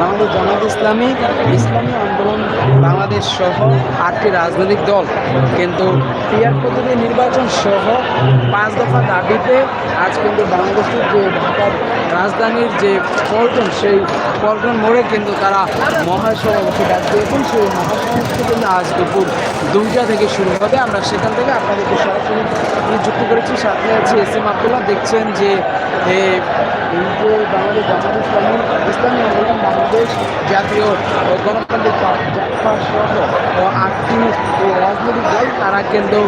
বাংলাদেশ জামাত ইসলামী ইসলামী আন্দোলন বাংলাদেশ সহ আটটি রাজনৈতিক দল কিন্তু পিয়ার পদ্ধতি নির্বাচন সহ পাঁচ দফা দাবিতে আজ কিন্তু বাংলাদেশের যে ঢাকার রাজধানীর যে পল্টন, সেই পল্টন মোড়ে কিন্তু তারা মহাসমাবেশে ডাক দিয়েছেন সেই মহাসমাবেশটি কিন্তু আজ দুপুর দুইটা থেকে শুরু হবে। আমরা সেখান থেকে আপনাদেরকে সরাসরি যুক্ত করেছি। সাথে আছে এস এম আবদুল্লাহ। দেখছেন যে বাংলাদেশ জামাত ইসলামী ইসলামী আন্দোলন বাংলাদেশ জাতীয় গণতান্ত্রিক পার্টি সহ আটটি রাজনৈতিক দল তারা কিন্তু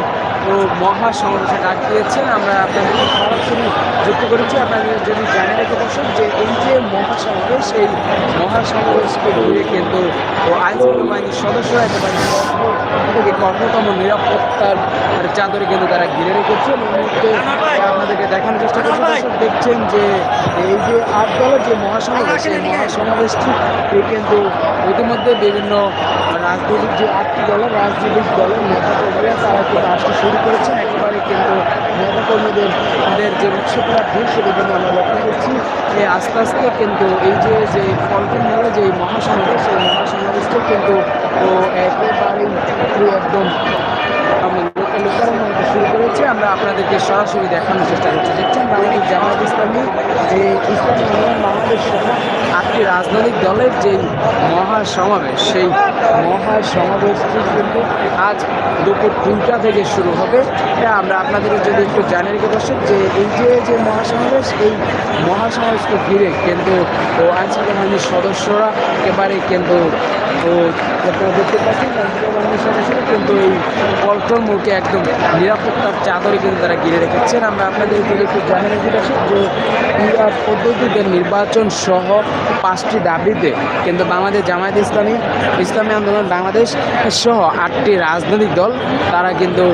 ও মহাসমাবেশে ডাক দিয়েছেন। আমরা আপনাদেরকে সরাসরি যুক্ত করেছি। আপনাদের যদি জানিয়ে রেখে দর্শক যে এই যে মহাসমাবেশ এই মহাসমাবেশকে ঘিরে কিন্তু ও আইনশৃঙ্খলা বাহিনীর সদস্যরা একেবারে থেকে কঠোরতম নিরাপত্তার চাদরে কিন্তু তারা ঘিরে রেখেছে। এবং এই মুহূর্তে আপনাদেরকে দেখানোর চেষ্টা করছি। দর্শক দেখছেন যে এই যে আট দলের যে মহাসমাবেশ এই মহাসমাবেশটি কিন্তু ইতিমধ্যে বিভিন্ন রাজনৈতিক যে আটটি দলের রাজনৈতিক দলের নেতাকর্মীরা তারা কিন্তু আসতে শুরু করেছেন, একেবারে কিন্তু নেতাকর্মীদের, তাদের যে উৎসবটা ভিড় সেটা কিন্তু আমরা লক্ষ্য করছি। আস্তে আস্তে কিন্তু এই যে যে ফলটন মেলে যে মহাসমাবেশ, সেই মহাসমাবেশটা কিন্তু একেবারেই একদম আমরা লোকাল শুরু করেছে আমরা আপনাদেরকে সরাসরি দেখানোর চেষ্টা করছি। দেখছেন, বাংলাদেশ জামাত ইসলামী যে ইসলামী বাংলাদেশ আটটি রাজনৈতিক দলের যে মহাসমাবেশ, সেই মহাসমাবেশটি কিন্তু আজ দুপুর তিনটা থেকে শুরু হবে। আমরা আপনাদের যদি একটু জানিয়ে রেখে দর্শক যে এই যে যে মহাসমাবেশ, এই মহাসমাবেশকে ঘিরে কিন্তু ও আইনশৃঙ্খলা বাহিনীর সদস্যরা একেবারে কিন্তু দেখতে পাচ্ছেন, আইনশৃঙ্খলা বাহিনীর সদস্যরা কিন্তু এই পল্টন মোড়কে একদম নিরাপত্তার চাদরে কিন্তু তারা ঘিরে রেখেছেন। আমরা আপনাদের যদি একটু জানিয়ে রেখে, দর্শক, যে পিআর পদ্ধতিতে নির্বাচন সহ পাঁচটি দাবিতে কিন্তু বাংলাদেশ জামায়াত ইসলামী ইসলামী আন্দোলন, বাংলাদেশ সহ আটটি রাজনৈতিক দল তারা কিন্তু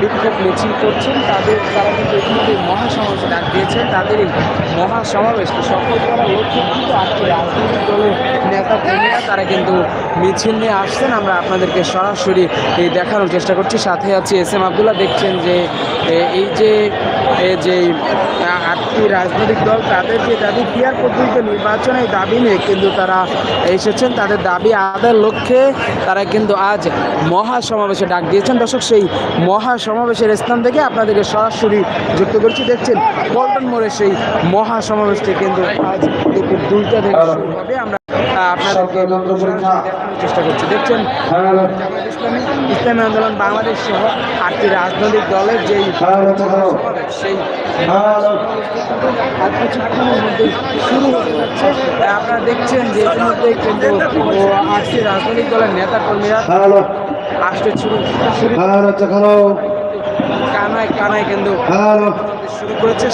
বিক্ষোভ মিছিল করছেন। তাদের, তারা কিন্তু ইতিমধ্যে মহাসমাবেশে ডাক দিয়েছেন। তাদের এই মহাসমাবেশকে সফল করার লক্ষ্যে কিন্তু আটটি রাজনৈতিক দলের নেতা কর্মীরা তারা কিন্তু মিছিল নিয়ে আসছেন। আমরা আপনাদেরকে সরাসরি দেখানোর চেষ্টা করছি। সাথে আছি এস এম আবদুল্লাহ। দেখছেন যে এই যে যে আটটি রাজনৈতিক দল তাদের যে দাবি পিয়ার পদ্ধতিতে নির্বাচনের দাবি নিয়ে কিন্তু তারা এসেছেন, তাদের দাবি আদায়ের লক্ষ্যে তারা কিন্তু আজ মহা সমাবেশে ডাক দিয়েছেন। দর্শক, সেই মহা সমাবেশের স্থান থেকে আপনাদেরকে সরাসরি যুক্ত করছি। দেখছেন, পল্টন মোড়ে সেই মহা সমাবেশটি কিন্তু আজ দুপুর দুইটা থেকে হবে। আমরা আহ, আপনাদেরকে চেষ্টা করছি। দেখছেন জামায়াত ইসলামী আন্দোলন বাংলাদেশ সহ আটটি রাজনৈতিক দলের যেই সমাবেশ, সেই আর কিছুক্ষণের মধ্যে শুরু হতে যাচ্ছে। আপনারা দেখছেন যে ইতিমধ্যে কিন্তু আটটি রাজনৈতিক দলের নেতা কর্মীরা আসতে শুরু কানায় কানায় কিন্তু শুরু করেছে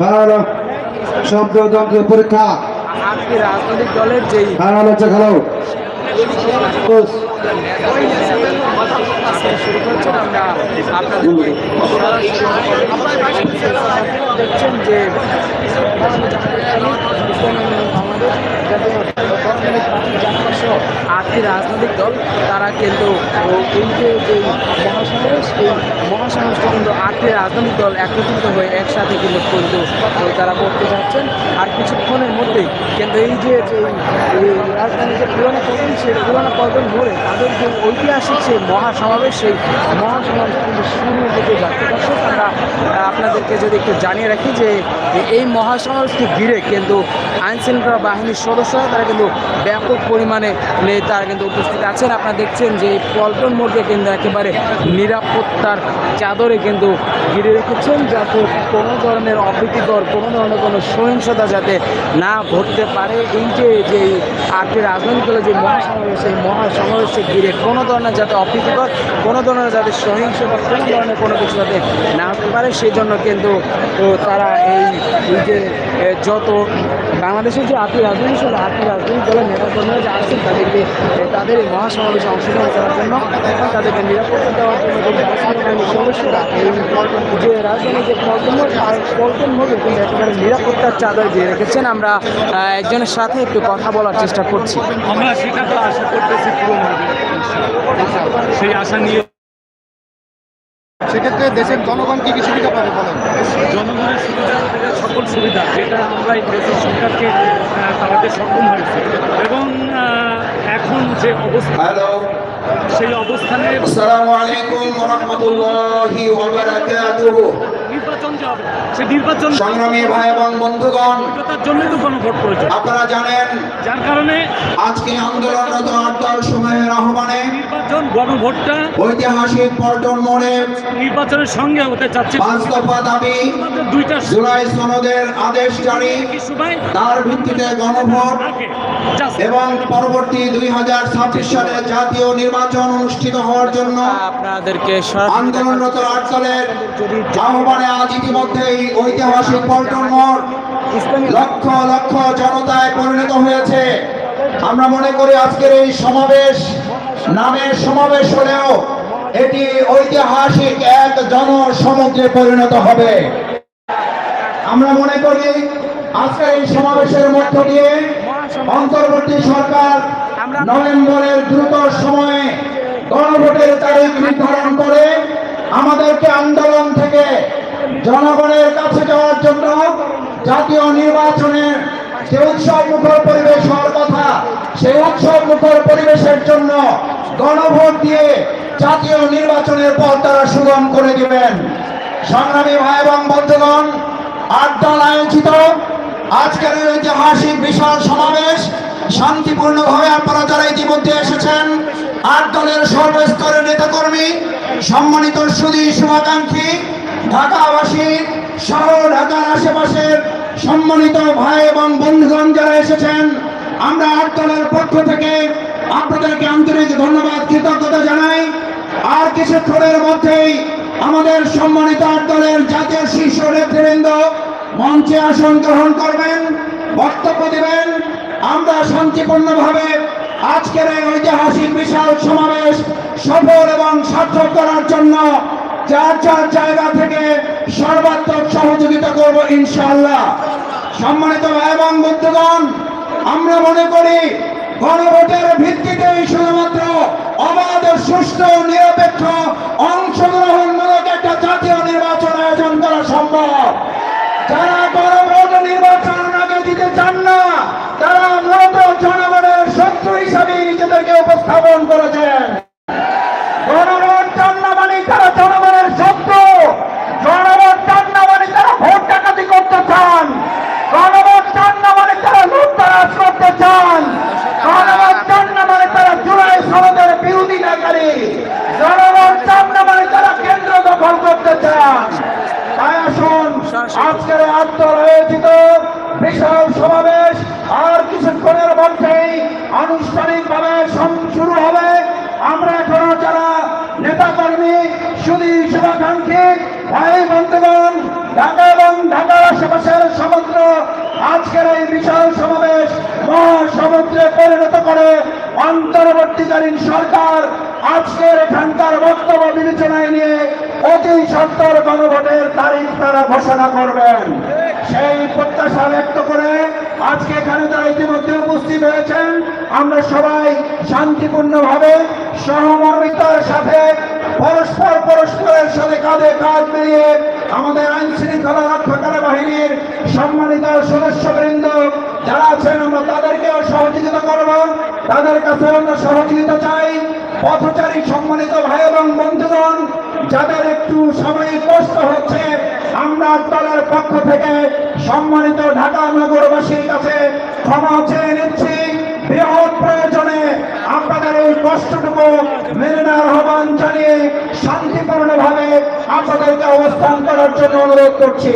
হ্যালো। শব্দ পরীক্ষা। আটটি রাজনৈতিক দলের যেই শুরু করছেন আমরা আপনাদেরকে দেখছেন যে আটটি রাজনৈতিক দল, তারা কিন্তু এই যে যে মহাসমাবেশ, এই মহাসমাবেশটা কিন্তু আটটি রাজনৈতিক দল একত্রিত হয়ে একসাথে কিন্তু কিন্তু তারা করতে যাচ্ছেন। আর কিছুক্ষণের মধ্যেই কিন্তু এই যে এই রাজধানীর যে পুরোনো পল্টন সেই পুরোনো পল্টন মোড়ে তাদের যে ঐতিহাসিক সেই মহাসমাবেশ সেই মহাসমাবেশ কিন্তু শুরু হতে যাচ্ছে। দর্শক, আমরা আপনাদেরকে যদি একটু জানিয়ে রাখি যে এই মহাসমাবেশকে ঘিরে কিন্তু আইন শৃঙ্খলা বাহিনীর সদস্যরা, তারা কিন্তু ব্যাপক পরিমাণে তারা কিন্তু উপস্থিত আছেন। আপনারা দেখছেন যে পল্টন মোড়কে কিন্তু একেবারে নিরাপত্তার চাদরে কিন্তু ঘিরে রেখেছেন, যাতে কোনো ধরনের অপ্রীতিকর, কোনো ধরনের কোনো সহিংসতা যাতে না ঘটতে পারে। এই যে যে আটটি রাজনৈতিক দলের যে মহাসমাবেশ এই মহাসমাবেশকে ঘিরে কোনো ধরনের যাতে অপ্রীতিকর, কোনো ধরনের যাতে সহিংসতা কোনো ধরনের কোনো কিছু যাতে না হতে পারে সেই জন্য কিন্তু তারা এই যে যত বাংলাদেশের যে আটটি রাজনৈতিক দল, আটটি রাজনৈতিক দলের নেতাকর্মীরা যে আসছেন তাদেরকে তাদের এই মহাসমাবেশে অংশগ্রহণ করার জন্য তাদেরকে নিরাপত্তা দেওয়ার জন্য সদস্যরা এই যে রাজধানী যে পল্টন আর পল্টন মোড়ে কিন্তু একেবারে নিরাপত্তার চাদর দিয়ে রেখেছেন আমরা একজনের সাথে একটু কথা বলার চেষ্টা করছি। আমরা সেটা তো আশা করতেছি পুরো সেই আশা নিয়ে সেক্ষেত্রে দেশের জনগণ কি কি সুবিধা পাবে বলেন? জনগণের সুবিধা সকল সুবিধা যেটা আমরা এই দেশের সরকারকে আহ, সক্ষম হয়েছে এবং এখন যে অবস্থা সেই অবস্থানে আসসালামু আলাইকুম ওয়া রাহমাতুল্লাহি ওয়া বারাকাতুহু। হবে। সেই নির্বাচন সংগ্রামী ভাই এবং বন্ধুগণ জন্য তো গণভোট প্রয়োজন আপনারা জানেন যার কারণে আজকে আন্দোলনরত আটদল সময়ের আহ্বানে নির্বাচন গণভোটটা ঐতিহাসিক পল্টন মোড়ে নির্বাচনের সঙ্গে হতে যাচ্ছে পাঁচ দফা দাবি দুইটা জুলাই সনদের আদেশ জারি তার ভিত্তিতে গণভোট এবং পরবর্তী দুই হাজার ছাব্বিশ সালে জাতীয় নির্বাচন অনুষ্ঠিত হওয়ার জন্য আপনাদেরকে আন্দোলনরত আটদলের আহ্বানে আজ ইতিমধ্যেই ঐতিহাসিক পল্টন মোড় লক্ষ লক্ষ জনতায় পরিণত হয়েছে। আমরা মনে করি আজকের এই সমাবেশ নামের সমাবেশ হলেও এটি ঐতিহাসিক এক জনসমুদ্রে পরিণত হবে। আমরা মনে করি আজকের এই সমাবেশের মধ্য দিয়ে অন্তর্বর্তী সরকার নভেম্বরের দ্রুত সময়ে গণভোটের তারিখ নির্ধারণ করে আমাদেরকে আন্দোলন থেকে জনগণের কাছে যাওয়ার জন্য জাতীয় নির্বাচনের যে উৎসব মুখর পরিবেশ হওয়ার কথা, সেই উৎসব মুখর পরিবেশের জন্য গণভোট দিয়ে জাতীয় নির্বাচনের পথ তারা সুগম করে দিবেন। সংগ্রামী ভাই এবং বন্ধুগণ আট দল আয়োজিত। আজকের ঐতিহাসিক বিশাল সমাবেশ শান্তিপূর্ণভাবে আপনারা যারা ইতিমধ্যে এসেছেন আট দলের সর্বস্তরের নেতাকর্মী, সম্মানিত সুদী শুভাকাঙ্ক্ষী ঢাকাবাসী সহ ঢাকার আশেপাশের সম্মানিত ভাই এবং বন্ধুগণ যারা এসেছেন, আমরা আট দলের পক্ষ থেকে আপনাদেরকে আন্তরিক ধন্যবাদ, কৃতজ্ঞতা জানাই। আর কিছুক্ষণের মধ্যেই আমাদের সম্মানিত আট দলের জাতীয় শীর্ষ নেতৃবৃন্দ মঞ্চে আসন গ্রহণ করবেন, বক্তব্য দেবেন। আমরা শান্তিপূর্ণভাবে আজকের এই ঐতিহাসিক বিশাল সমাবেশ সফল এবং সার্থক করার জন্য যার যার জায়গা থেকে সর্বাত্মক সহযোগিতা করব ইনশাআল্লাহ। সম্মানিত এবং বন্ধুগণ, আমরা মনে করি গণভোটের ভিত্তিতেই শুধুমাত্র অবাধ, সুষ্ঠু, নিরপেক্ষ অংশগ্রহণমূলক একটা জাতীয় নির্বাচন আয়োজন করা সম্ভব। যারা গণভোট নির্বাচন আগে দিতে চান না, তারা মূলত জনগণের শত্রু হিসাবে নিজেদেরকে উপস্থাপন করেছেন জনগণ চান না মানে তারা জনগণের শত্রু জনগণ চান না মানে তারা ভোট ডাকাতি করতে চান জনগণ চান না মানে তারা লুটতরাজ করতে চান জনগণ চান না মানে তারা জুলাই সনদের বিরোধিতাকারী জনগণ চান না মানে তারা কেন্দ্র দখল করতে চান তাই আসুন আজকের আত্মর আয়োজিত বিশাল সমাবেশ আর কিছুক্ষণের মধ্যেই আনুষ্ঠানিকভাবে সম- শুরু হবে আমরা এখনও যারা শুভাকাঙ্ক্ষী ভাই বন্ধুগণ, ঢাকা এবং ঢাকার আশেপাশের সমুদ্র আজকের এই বিশাল সমাবেশ মহাসমুদ্রে পরিণত করে অন্তর্বর্তীকালীন সরকার আজকের এখানকার বক্তব্য বিবেচনায় নিয়ে অতি সত্তর গণভোটের তারিখ তারা ঘোষণা করবেন। সেই প্রত্যাশা ব্যক্ত করে আজকে এখানে যারা ইতিমধ্যে উপস্থিত হয়েছেন। আমরা সবাই শান্তিপূর্ণভাবে সহমর্মিতার সাথে পরস্পর পরস্পরের সাথে কাঁধে কাঁধ মিলিয়ে আমাদের আইন শৃঙ্খলা রক্ষাকারী বাহিনীর সম্মানিত সদস্যবৃন্দ যারা আছেন, আমরা তাদেরকেও সহযোগিতা করব। তাদের কাছে আমরা সহযোগিতা চাই। পথচারী সম্মানিত ভাই এবং বন্ধুগণ যাদের একটু সময় কষ্ট হচ্ছে, আমরা দলের পক্ষ থেকে সম্মানিত ঢাকা নগরবাসীর কাছে ক্ষমা চেয়ে নিচ্ছি। বৃহৎ প্রয়োজনে আপনাদের এই কষ্টটুকু মেনে নেওয়ার আহ্বান জানিয়ে শান্তিপূর্ণভাবে আপনাদেরকে অবস্থান করার জন্য অনুরোধ করছি।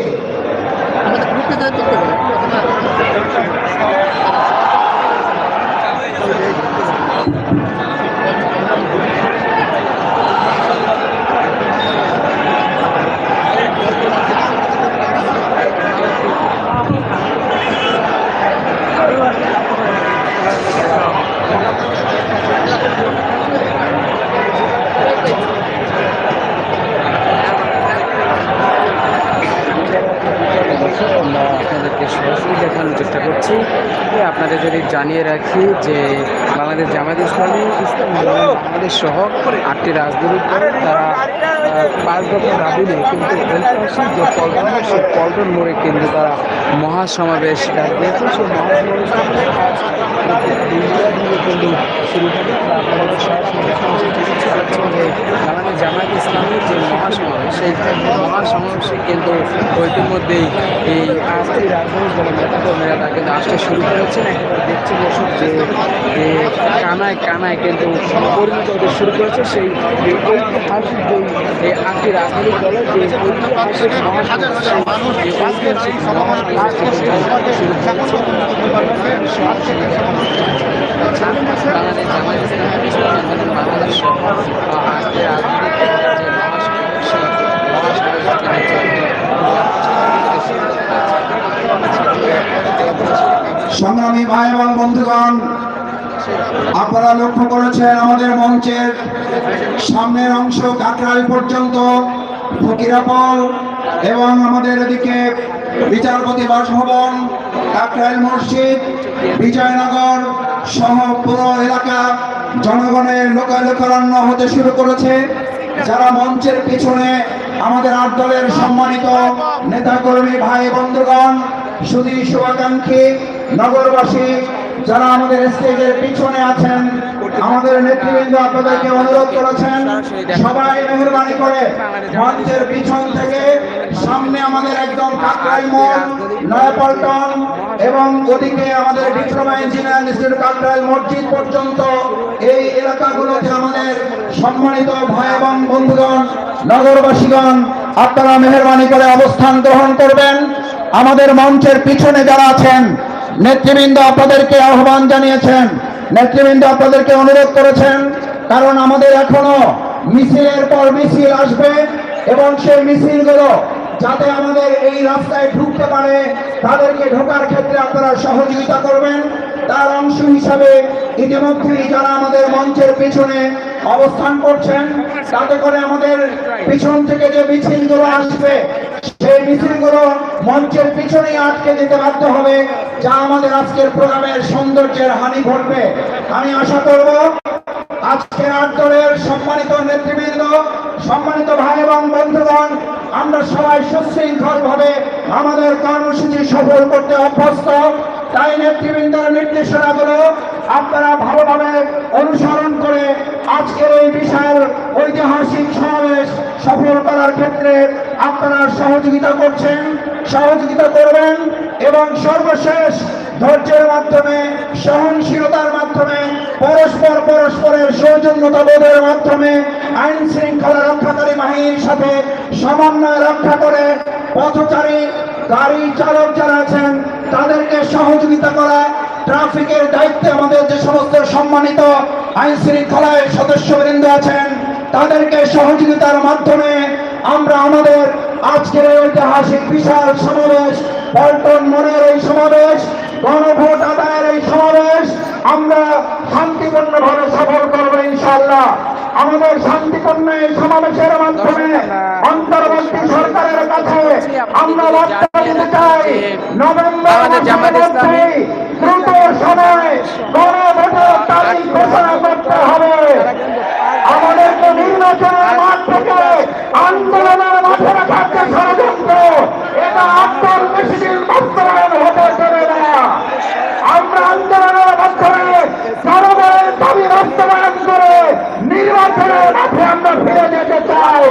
আমরা আপনাদেরকে সরাসরি দেখানোর চেষ্টা করছি যে আপনাদের যদি জানিয়ে রাখি যে বাংলাদেশ জামায়াত ইসলামী ইসলাম আন্দোলন বাংলাদেশ সহ আটটি রাজধানীর তারা পাঁচ দফা দাবি নিয়ে কিন্তু ঐতিহাসিক যে পল্টন সেই পল্টন মোড়ে কিন্তু তারা মহাসমাবেশ ডাক দিয়েছে। সেই সেই মহাসমাবেশে কিন্তু ইতিমধ্যেই এই পাঁচটি রাজনৈতিক দলের কিন্তু আসতে শুরু করেছেন। দেখছি যে কানায় কানায় কিন্তু পরিণত শুরু করেছে। সেই ঐতিহাসিক যে আটটি রাজনৈতিক দলের বাংলাদেশ আজকে সংগ্রামী ভাই এবং বন্ধুগণ আপনারা লক্ষ্য করেছেন আমাদের মঞ্চের সামনের অংশ কাকরাইল পর্যন্ত, ফকিরাপল এবং আমাদের এদিকে বিচারপতি বাসভবন কাকরাইল মসজিদ, বিজয়নগর সহ পুরো এলাকা জনগণের লোকালোকারণ্য হতে শুরু করেছে। যারা মঞ্চের পিছনে আমাদের আট দলের সম্মানিত নেতাকর্মী ভাই বন্ধুগণ সুদী শুভাকাঙ্ক্ষী, নগরবাসী, যারা আমাদের স্টেজের পিছনে আছেন আমাদের নেতৃবৃন্দ আপনাদেরকে অনুরোধ করেছেন, সবাই মেহরবানি করে মঞ্চের পিছন থেকে সামনে আমাদের একদম কাকরাই মোড়, নয়াপল্টন এবং ওদিকে আমাদের ডিপ্লোমা ইঞ্জিনিয়ার ইনস্টিটিউট কাকরাইল মসজিদ পর্যন্ত এই এলাকাগুলোতে আমাদের সম্মানিত ভাই এবং বন্ধুগণ, নগরবাসীগণ, আপনারা মেহরবানি করে অবস্থান গ্রহণ করবেন। আমাদের মঞ্চের পিছনে যারা আছেন, নেতৃবৃন্দ আপনাদেরকে আহ্বান জানিয়েছেন নেতৃবৃন্দ আপনাদেরকে অনুরোধ করেছেন, কারণ আমাদের এখনও মিছিলের পর মিছিল আসবে এবং সেই মিছিলগুলো যাতে আমাদের এই রাস্তায় ঢুকতে পারে, তাদেরকে ঢোকার ক্ষেত্রে আপনারা সহযোগিতা করবেন। তার অংশ হিসাবে ইতিমধ্যেই যারা আমাদের মঞ্চের পিছনে অবস্থান করছেন, তাতে করে আমাদের পিছন থেকে যে মিছিলগুলো আসবে, সেই মিছিলগুলো মঞ্চের পিছনেই আটকে দিতে বাধ্য হবে, যা আমাদের আজকের প্রোগ্রামের সৌন্দর্যের হানি ঘটবে। আমি আশা করব আজকের আট দলের সম্মানিত নেতৃবৃন্দ, সম্মানিত ভাই এবং বন্ধুগণ, আমরা সবাই সুশৃঙ্খল ভাবে আমাদের কর্মসূচি সফল করতে অভ্যস্ত। তাই নেতৃবৃন্দের নির্দেশনাগুলো আপনারা ভালোভাবে অনুসরণ করে আজকের এই বিশাল ঐতিহাসিক সমাবেশ সফল করার ক্ষেত্রে আপনারা সহযোগিতা করছেন, সহযোগিতা করবেন এবং সর্বশেষ ধৈর্যের মাধ্যমে, সহনশীলতার মাধ্যমে, পরস্পর পরস্পরের সৌজন্যতা বোধের মাধ্যমে আইন শৃঙ্খলা রক্ষাকারী বাহিনীর সাথে সমন্বয় রক্ষা করে পথচারী, গাড়ি চালক যারা আছেন, তাদেরকে সহযোগিতা করা ট্রাফিকের দায়িত্বে আমাদের যে সমস্ত সম্মানিত আইন শৃঙ্খলায় সদস্যবৃন্দ আছেন, তাদেরকে সহযোগিতার মাধ্যমে আমরা আমাদের আজকের ঐতিহাসিক বিশাল সমাবেশ পল্টন মনের এই সমাবেশ, গণভোট আদায়ের এই সমাবেশ, আমরা শান্তিপূর্ণভাবে সফল করব ইনশাল্লাহ আমাদের শান্তিপূর্ণ সমাবেশের মাধ্যমে অন্তর্বর্তী সরকারের কাছে আমরা বার্তা দিতে চাই। নভেম্বর মাসের মধ্যে দ্রুত সময় গণভোটের তারিখ ঘোষণা করতে হবে। আমাদেরকে নির্বাচনের মাঠ থেকে আন্দোলনের মাঠে রাখার যে ষড়যন্ত্র এটা আন্দোলন বেশি দিন বাস্তবায়ন হতে দেবে না আমরা আন্দোলনের মাধ্যমে জনগণের দাবি বাস্তবায়ন করে নির্বাচনের মাঠে আমরা ফিরে যেতে চাই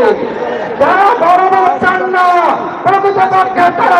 যারা বড় বড় চান না প্রকৃতপক্ষে তারা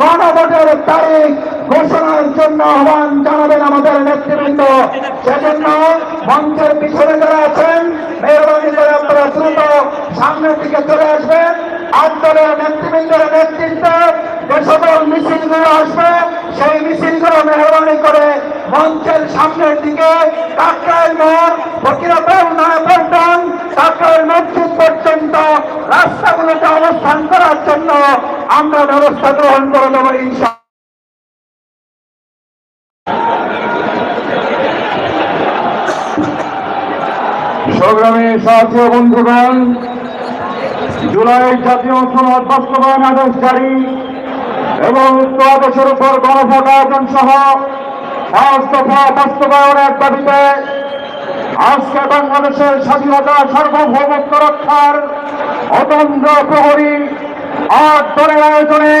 গণভোটের তারিখ ঘোষণার জন্য আহ্বান জানাবেন আমাদের নেতৃবৃন্দ। সেজন্য মঞ্চের পিছনে যারা আছেন, মেহরবানি করে আপনারা দ্রুত সামনের দিকে চলে আসবেন। আন্দোলনের নেতৃবৃন্দের নেতৃত্বে যে সকল মিছিলগুলো আসবে সেই মিছিলগুলো মেহরবানি করে মঞ্চের সামনের দিকে কাকরাইল মোড় ফকিরাপুর কাকরাইল মসজিদ পর্যন্ত রাস্তাগুলোতে অবস্থান করার জন্য আমরা ব্যবস্থা গ্রহণ করে দেবো ইনশা সংগ্রামী সাথী বন্ধুগণ জুলাই জাতীয় সনদ বাস্তবায়ন আদেশ জারি। এবং আদেশের উপর গণভোট আয়োজন সহ দফা বাস্তবায়নের দাবিতে আজকে বাংলাদেশের স্বাধীনতা সার্বভৌমত্ব রক্ষার অতন্ত্র প্রহরী আট দলের আয়োজনে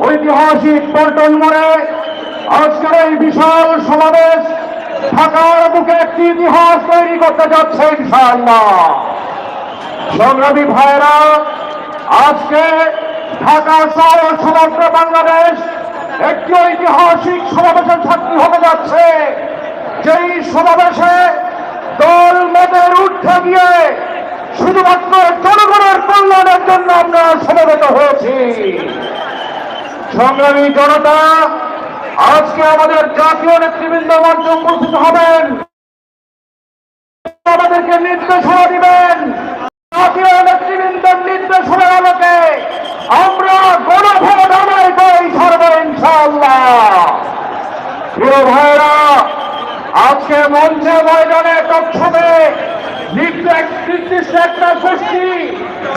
ঐতিহাসিক পল্টন মোড়ে আজকের এই বিশাল সমাবেশ ঢাকার বুকে একটি ইতিহাস তৈরি করতে যাচ্ছে ইনশাআল্লাহ। সংগ্রামী ভাইরা আজকে ঢাকা সহ সমগ্র বাংলাদেশ একটি ঐতিহাসিক সমাবেশের সাক্ষী হতে যাচ্ছে। যেই সমাবেশে দল মতের ঊর্ধ্বে গিয়ে শুধুমাত্র জনগণের কল্যাণের জন্য আমরা সমবেত হয়েছি। সংগ্রামী জনতা, আজকে আমাদের জাতীয় নেতৃবৃন্দ মঞ্চে উপস্থিত হবেন। আমাদেরকে নির্দেশনা দিবেন। নির্দেশনার আলোকে আমরা গণভোট আদায় করি সর্ব ইনশাআল্লাহ। প্রিয় ভাইরা আজকে মঞ্চে ময়দানে নির্দেশ- নির্দিষ্ট একটা গোষ্ঠী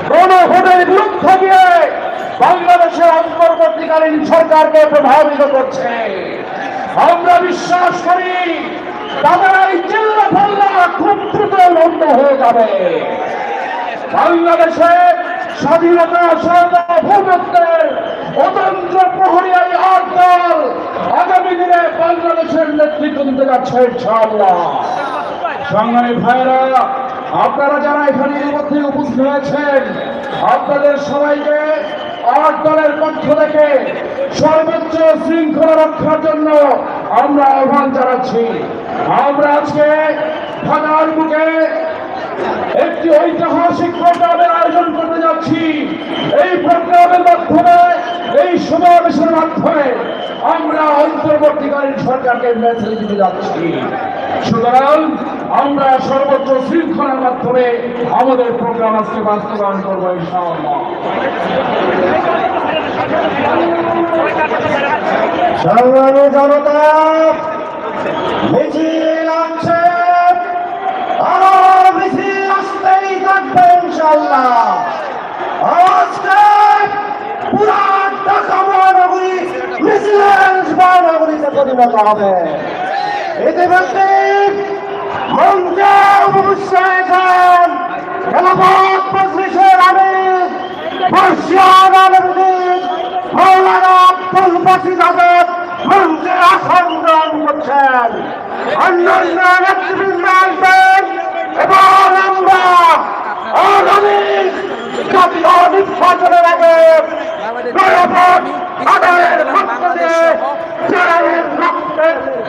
গণভোটের বিরুদ্ধে গিয়ে বাংলাদেশের অন্তর্বর্তীকালীন সরকারকে প্রভাবিত করছে। আমরা বিশ্বাস করি, তাদের এই চিল্লা ফাল্লা খুব দ্রুত হয়ে যাবে। বাংলাদেশে স্বাধীনতা সার্বভৌমত্বের অতন্ত্র প্রহরী আট দল আগামী দিনে বাংলাদেশের নেতৃত্ব দিতে যাচ্ছে ইনশাআল্লাহ। সংগ্রামী ভাইরা আপনারা যারা এখানে মধ্যে উপস্থিত হয়েছেন, আপনাদের সবাইকে আট দলের পক্ষ থেকে সর্বোচ্চ শৃঙ্খলা রক্ষার জন্য আমরা আহ্বান জানাচ্ছি। আমরা আজকে ঢাকার বুকে একটি ঐতিহাসিক প্রোগ্রামের আয়োজন করতে যাচ্ছি। এই প্রোগ্রামের মাধ্যমে, এই সমাবেশের মাধ্যমে আমরা অন্তর্বর্তীকালীন সরকারকে মেসেজ দিতে যাচ্ছি। সুতরাং আমরা সর্বোচ্চ শৃঙ্খলার মাধ্যমে আমাদের প্রোগ্রাম আজকে বাস্তবায়ন করব, ইনশাআল্লাহ। সংগ্রামী জনতা পরিণত হবে। ইতিমধ্যে মঞ্চে উপবিষ্ট হয়েছেন খেলাফত মজলিসের আমির বর্ষিয়ান আলমগীর মৌলানা বাসিদ আজাদ মঞ্চে আসন গ্রহণ এবং আমরা আগামী জাতীয় নির্বাচনের আগে গণভোট আদায়ের মধ্য দিয়ে জয়ের রক্তের ঋণ পরিশোধ করতে চাই ইনশাআল্লাহ সুশৃঙ্খলা পদে হয়েছে আমরা আজকের এই সমাবেশ করেছি সকলের মধ্য দিয়ে আমরা বলতে চাই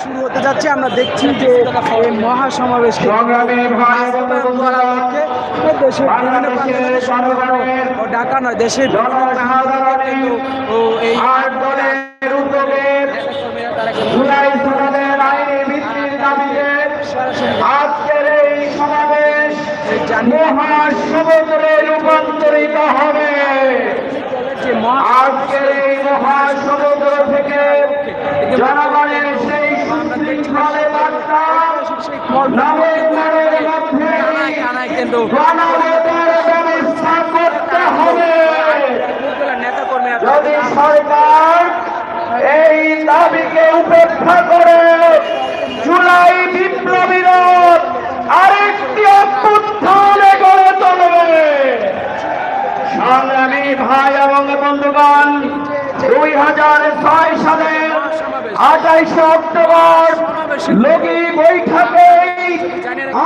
শুরু হতে যাচ্ছে আমরা দেখছি যে এই মহাসমাবেশ দেশের ঢাকা নয় কিন্তু ও এই তারা কিন্তু জুলাই সনদের আইনি ভিত্তির দাবিতে সরাসরি আজকের এই সমাবেশ মহাসমুদ্রে রূপান্তরিত হবে। আজকের এই মহাসমুদ্র থেকে জনগণের সেই সুশৃঙ্খলে বার্তা নভেম্বরের মধ্যে গণভোটের ব্যবস্থা করতে হবে। যদি সরকার এই দাবিকে উপেক্ষা করে জুলাই বিপ্লবীর আরেকটি অভ্যুত্থানে গড়ে তুলবে। সংগ্রামী ভাই এবং বন্ধুগণ, দুই হাজার ছয় সালের আঠাইশে অক্টোবর লগি বৈঠকে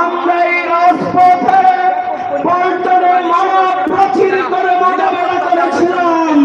আমরা এই রাজপথে পল্টনের মানব প্রাচীর করে মোকাবেলা করেছিলাম।